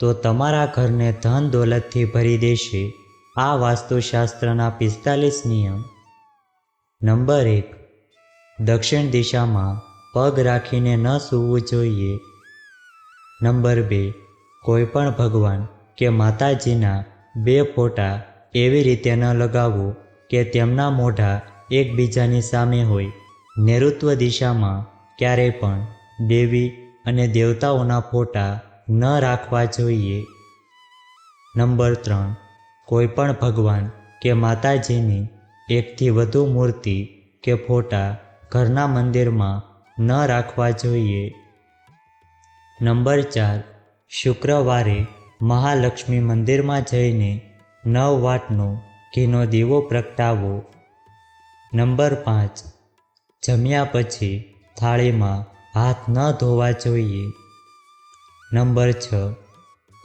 તો તમારા ઘરને ધન દોલતથી ભરી દેશે. આ વાસ્તુશાસ્ત્રના પિસ્તાલીસ નિયમ. નંબર એક. દક્ષિણ દિશામાં પગ રાખીને ન સૂવું જોઈએ. નંબર બે. કોઈ પણ ભગવાન કે માતાજીના બે ફોટા એવી રીતે ન લગાવો કે તેમના મોઢા એકબીજાની સામે હોય. નૈઋત્વ દિશામાં ક્યારેય પણ દેવી અને દેવતાઓના ફોટા ન રાખવા જોઈએ. નંબર ત્રણ. કોઈ પણ ભગવાન કે માતાજીની એકથી વધુ મૂર્તિ કે ફોટા ઘરના મંદિરમાં ન રાખવા જોઈએ. નંબર ચાર. શુક્રવારે મહાલક્ષ્મી મંદિરમાં જઈને નવ વાટનો ઘીનો દીવો પ્રગટાવો. નંબર પાંચ. જમ્યા પછી થાળીમાં હાથ ન ધોવા જોઈએ. નંબર છ.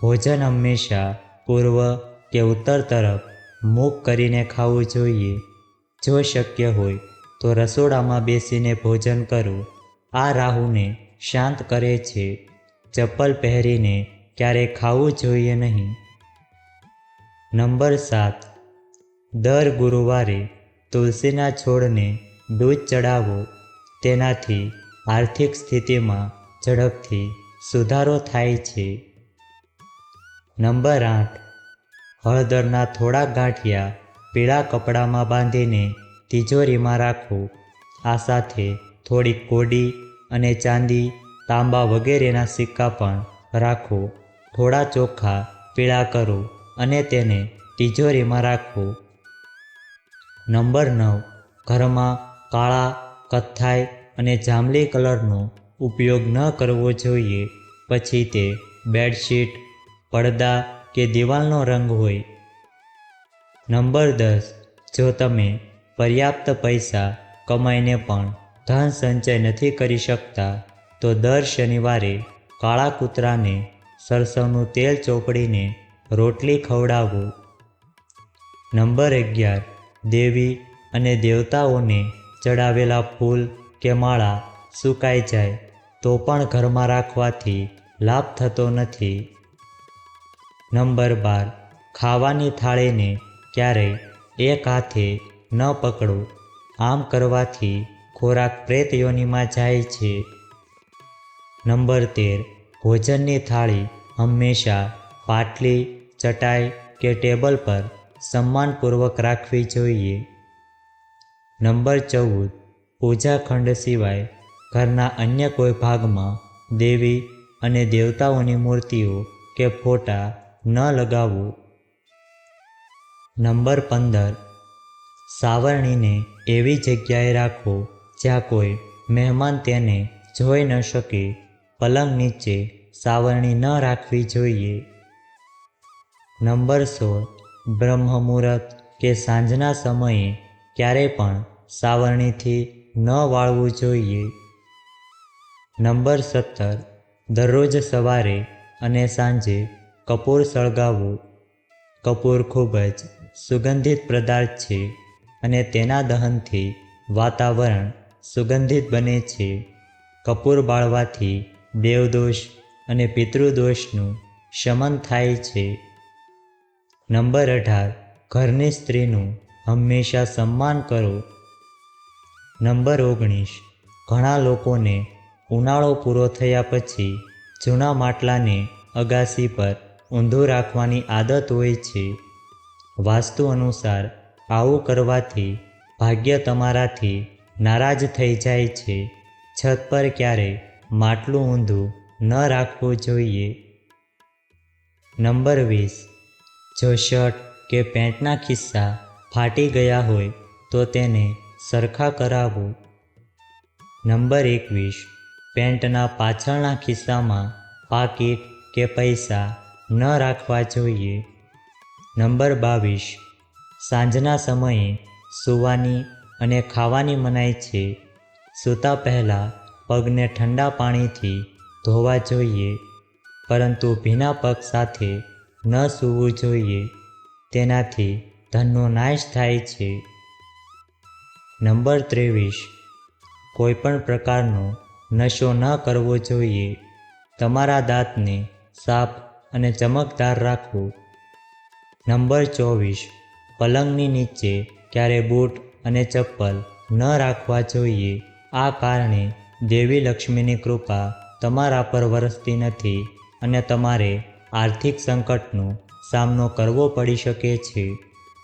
ભોજન હંમેશા પૂર્વ કે ઉત્તર તરફ મુખ કરીને ખાવું જોઈએ. જો શક્ય હોય તો રસોડામાં બેસીને ભોજન કરવું આ રાહુને શાંત કરે છે. ચપ્પલ પહેરીને ક્યારેય ખાવું જોઈએ નહીં. નંબર સાત. દર ગુરુવારે તુલસીના છોડને દૂધ ચડાવો. તેનાથી આર્થિક સ્થિતિમાં ઝડપથી સુધારો થાય છે. નંબર આઠ. હળદરના થોડા ગાંઠિયા પીળા કપડામાં બાંધીને તિજોરીમાં રાખો. આ સાથે થોડી કોડી અને ચાંદી, તાંબા વગેરેના સિક્કા પણ રાખો. થોડા ચોખ્ખા પીળા કરો અને તેને તિજોરીમાં રાખો. નંબર નવ. ઘરમાં કાળા, કથ્થાઈ અને જાંબલી કલરનો ઉપયોગ ન કરવો જોઈએ. પછી તે બેડશીટ, પડદા કે દિવાલનો રંગ હોય. નંબર દસ, જો તમે પર્યાપ્ત પૈસા કમાઈને પણ ધન સંચય નથી કરી શકતા, તો દર શનિવારે કાળા કૂતરાને સરસવનું તેલ ચોપડીને રોટલી ખવડાવવું નંબર અગિયાર, દેવી અને દેવતાઓને ચડાવેલા ફૂલ કે માળા સુકાઈ જાય. તો પણ ઘરમાં રાખવાથી લાભ થતો નથી. નંબર બાર. ખાવાની થાળીને ક્યારેય એક હાથે ન પકડો. આમ કરવાથી ખોરાક પ્રેત યોનિમાં જાય છે. નંબર તેર. ભોજનની થાળી હંમેશા પાટલી, ચટાઈ કે ટેબલ પર સન્માનપૂર્વક રાખવી જોઈએ. નંબર ચૌદ. પૂજાખંડ સિવાય ઘરના અન્ય કોઈ ભાગમાં દેવી અને દેવતાઓની મૂર્તિઓ કે ફોટા ન લગાવવું. નંબર પંદર. સાવરણીને એવી જગ્યાએ રાખો જ્યાં કોઈ મહેમાન તેને જોઈ ન શકે. પલંગ નીચે સાવરણી ન રાખવી જોઈએ. નંબર સોળ. બ્રહ્મ મુહૂર્ત કે સાંજના સમયે ક્યારેય પણ સાવરણીથી ન વાળવું જોઈએ. નંબર સત્તર, દરરોજ સવારે અને સાંજે કપૂર સળગાવવું. કપૂર ખૂબ જ સુગંધિત પદાર્થ છે અને તેના દહનથી વાતાવરણ સુગંધિત બને છે. કપૂર બાળવાથી દેવદોષ અને પિતૃદોષનું શમન થાય છે. નંબર અઢાર, ઘરની સ્ત્રીનું હંમેશા સન્માન કરો. નંબર ઓગણીસ, ઘણા લોકોને ઉનાળો પૂરો થયા પછી જૂના માટલાને અગાસી પર ઊંધું રાખવાની આદત હોય છે. વાસ્તુ અનુસાર આવું કરવાથી ભાગ્ય તમારાથી નારાજ થઈ જાય છે. છત પર ક્યારેય માટલું ઊંધું ન રાખવું જોઈએ. નંબર વીસ. જો શર્ટ કે પેન્ટના ખિસ્સા ફાટી ગયા હોય તો તેને સરખા કરાવો નંબર એકવીસ. પેન્ટના પાછળના ખિસ્સામાં પાકીટ કે પૈસા ન રાખવા જોઈએ. નંબર બાવીસ. સાંજના સમયે સૂવાની અને ખાવાની મનાઈ છે. સૂતા પહેલાં પગને ઠંડા પાણીથી ધોવા જોઈએ, પરંતુ ભીના પગ સાથે ન સૂવું જોઈએ. તેનાથી ધનનો નાશ થાય છે. નંબર ત્રેવીસ. કોઈપણ પ્રકારનો નશો ન કરવો જોઈએ. તમારા દાંતને સાફ અને ચમકદાર રાખવું. નંબર ચોવીસ. પલંગની નીચે ક્યારે બૂટ અને ચપ્પલ ન રાખવા જોઈએ. આ કારણે દેવી લક્ષ્મીની કૃપા તમારા પર વરસતી નથી અને તમારે આર્થિક સંકટનો સામનો કરવો પડી શકે છે.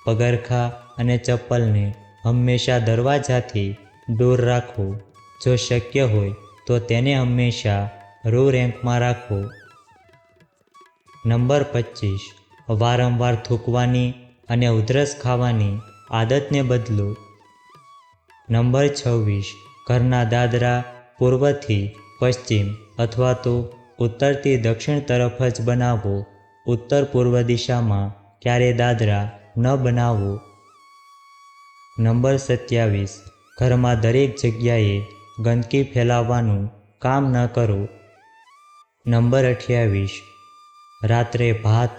પગરખા અને ચપ્પલને હંમેશા દરવાજાથી દૂર રાખવું જો શક્ય હોય તો તેને હંમેશા રૂ રેન્કમાં રાખો. નંબર પચીસ. વારંવાર થૂકવાની અને ઉધરસ ખાવાની આદતને બદલો. નંબર છવ્વીસ. ઘરના દાદરા પૂર્વથી પશ્ચિમ અથવા તો ઉત્તરથી દક્ષિણ તરફ જ બનાવો. ઉત્તર પૂર્વ દિશામાં ક્યારે દાદરા ન બનાવો. નંબર સત્યાવીસ. ઘરમાં દરેક જગ્યાએ ગંદકી ફેલાવવાનું કામ ન કરો. નંબર અઠ્યાવીસ. રાત્રે ભાત,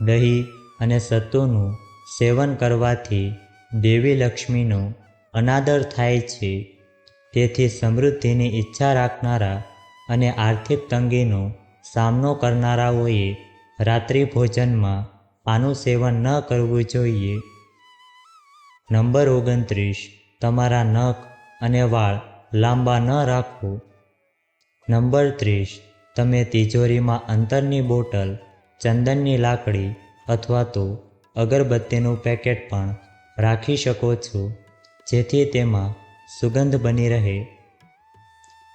દહીં અને સત્તુનું સેવન કરવાથી દેવી લક્ષ્મીનો અનાદર થાય છે. તેથી સમૃદ્ધિની ઈચ્છા રાખનારા અને આર્થિક તંગીનો સામનો કરનારાઓએ રાત્રિ ભોજનમાં આનું સેવન ન કરવું જોઈએ. નંબર ઓગણત્રીસ. તમારા નખ અને વાળ લાંબા ન રાખવું. નંબર ત્રીસ, તમે તિજોરીમાં અંતરની બોટલ, ચંદનની લાકડી અથવા તો અગરબત્તીનું પેકેટ પણ રાખી શકો છો, જેથી તેમાં સુગંધ બની રહે.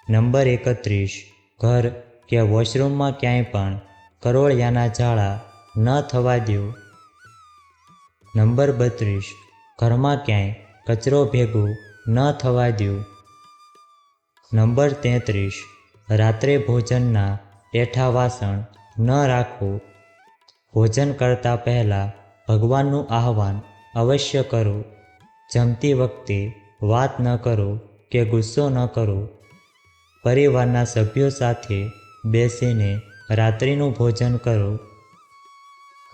નંબર એકત્રીસ, ઘર કે વોશરૂમમાં ક્યાંય પણ કરોળિયાના ઝાડા ન થવા દો. નંબર બત્રીસ, ઘરમાં ક્યાંય કચરો ભેગો ન થવા દો. નંબર તેત્રીસ, રાત્રે ભોજનના પેઠા વાસણ ન રાખવું. ભોજન કરતા પહેલાં ભગવાનનું આહવાન અવશ્ય કરો. જમતી વખતે વાત ન કરો કે ગુસ્સો ન કરો. પરિવારના સભ્યો સાથે બેસીને રાત્રિનું ભોજન કરો.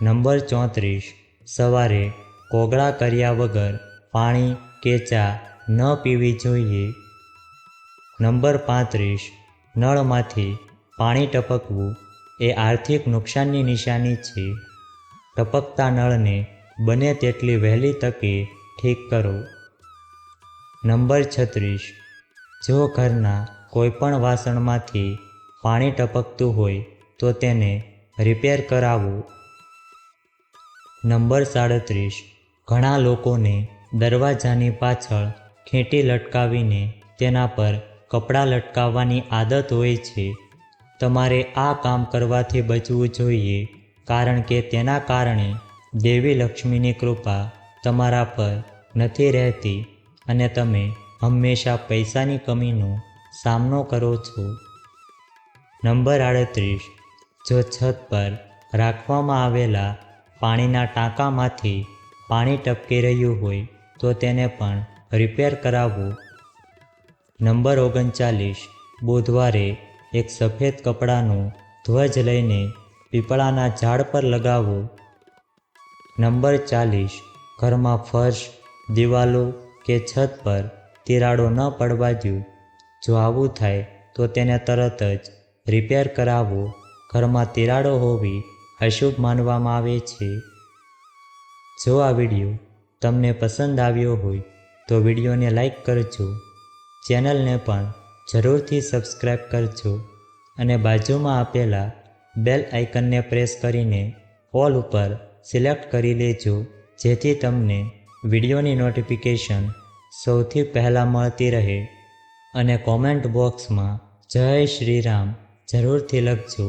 નંબર ચોત્રીસ, સવારે કોગળા કર્યા વગર પાણી કે ચા ન પીવી જોઈએ. નંબર પાંત્રીસ, નળમાંથી પાણી ટપકવું એ આર્થિક નુકસાનની નિશાની છે. ટપકતા નળને બને તેટલી વહેલી તકે ઠીક કરો. નંબર છત્રીસ, જો ઘરના કોઈપણ વાસણમાંથી પાણી ટપકતું હોય તો તેને રિપેર કરાવો. નંબર સાડત્રીસ, ઘણા લોકોને દરવાજાની પાછળ ખેંટી લટકાવીને તેના પર કપડાં લટકાવવાની આદત હોય છે. તમારે આ કામ કરવાથી બચવું જોઈએ, કારણ કે તેના કારણે દેવી લક્ષ્મીની કૃપા તમારા પર નથી રહેતી અને તમે હંમેશા પૈસાની કમીનો સામનો કરો છો. નંબર આડત્રીસ. જો છત પર રાખવામાં આવેલા પાણીના ટાંકામાંથી પાણી ટપકી રહ્યું હોય, તો તેને પણ રિપેર કરાવવું નંબર ઓગણચાલીસ, બુધવારે એક સફેદ કપડાનો ધ્વજ લઈને પીપળાના ઝાડ પર લગાવો નંબર ચાલીસ, ઘરમાં ફર્શ, દિવાલો કે છત પર તિરાડો ન પડવા દો જો આવું થાય, તો તેને તરત જ રિપેર કરાવો ઘરમાં તિરાડો હોવી અશુભ માનવામાં આવે છે. જો આ વીડિયો તમને પસંદ આવ્યો હોય, તો વિડીયોને લાઈક કરજો. ચેનલને પણ જરૂરથી સબસ્ક્રાઈબ કરજો અને બાજુમાં આપેલા બેલ આઇકનને પ્રેસ કરીને ઓલ ઉપર સિલેક્ટ કરી લેજો, જેથી તમને વિડીયોની નોટિફિકેશન સૌથી પહેલાં મળતી રહે. અને કોમેન્ટ બોક્સમાં જય શ્રી રામ જરૂરથી લખજો.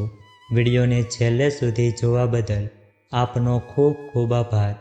વિડીયોને છેલ્લે સુધી જોવા બદલ આપનો ખૂબ ખૂબ આભાર.